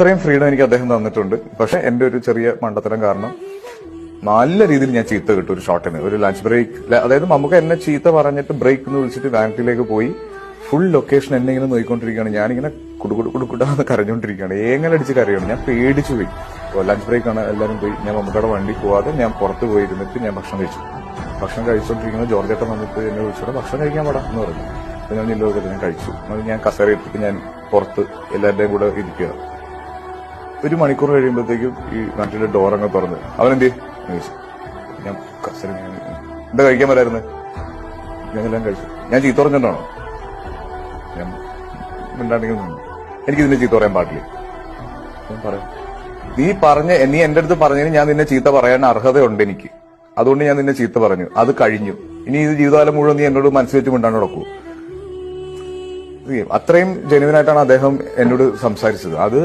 അത്രയും ഫ്രീഡം എനിക്ക് അദ്ദേഹം തന്നിട്ടുണ്ട്. പക്ഷെ എന്റെ ഒരു ചെറിയ മണ്ടത്തരം കാരണം നല്ല രീതിയിൽ ഞാൻ ചീത്ത കിട്ടും ഒരു ഷോട്ടിന് ഒരു ലഞ്ച് ബ്രേക്ക് അതായത് നമുക്ക് എന്നെ ചീത്ത പറഞ്ഞിട്ട് ബ്രേക്ക് എന്ന് വിളിച്ചിട്ട് ബാങ്കിലേക്ക് പോയി ഫുൾ ലൊക്കേഷൻ എന്നെ ഇങ്ങനെ നോക്കിക്കൊണ്ടിരിക്കുകയാണ് ഞാനിങ്ങനെ കുടുകുടു കുടുക്കുടാന്ന് കരഞ്ഞുകൊണ്ടിരിക്കുകയാണ്. ഏങ്ങനെ അടിച്ച് കരയാണ് ഞാൻ പേടിച്ചു പോയി. ലഞ്ച് ബ്രേക്ക് ആണ് എല്ലാവരും പോയി. ഞാൻ മമ്മൂക്കയുടെ വണ്ടി പോവാതെ ഞാൻ പുറത്ത് പോയിരുന്നിട്ട് ഞാൻ ഭക്ഷണം കഴിച്ചു. ഭക്ഷണം കഴിച്ചുകൊണ്ടിരിക്കുന്ന ജോർജേട്ട വന്നിട്ട് എന്നെ വിളിച്ചോടെ ഭക്ഷണം കഴിക്കാൻ പാടാ എന്ന് പറഞ്ഞു. അപ്പൊ ഞാൻ ഇല്ലോ ഞാൻ കഴിച്ചു. ഞാൻ കസേര ഇട്ടിട്ട് ഞാൻ പുറത്ത് എല്ലാവരുടെയും കൂടെ ഇരിക്കുക ഒരു മണിക്കൂർ കഴിയുമ്പോഴത്തേക്കും ഈ നാട്ടിലെ ഡോർ അങ്ങ് തുറന്ന്. ചോദിച്ചു ഞാൻ കസര എന്താ കഴിക്കാൻ വരായിരുന്നു ഞാനെല്ലാം കഴിച്ചു. ഞാൻ ചീത്ത പറഞ്ഞിട്ടാണോ ഞാൻ മിണ്ടാണ്ടെങ്കിൽ എനിക്ക് ഇതിന്റെ ചീത്ത പറയാൻ പാടില്ല. ഞാൻ പറയാം. നീ പറഞ്ഞ നീ എന്റെ അടുത്ത് പറഞ്ഞതിന് ഞാൻ നിന്നെ ചീത്ത പറയാൻ അർഹതയുണ്ട് എനിക്ക്. അതുകൊണ്ട് ഞാൻ നിന്നെ ചീത്ത പറഞ്ഞു. അത് കഴിഞ്ഞു. ഇനി ഇത് ജീവിതകാലം മുഴുവൻ നീ എന്നോട് മനസ്സ് വെച്ച് മിണ്ടാണ്ട് നടക്കൂ. അത്രയും ജെനുവിനായിട്ടാണ് അദ്ദേഹം എന്നോട് സംസാരിച്ചത്. അത്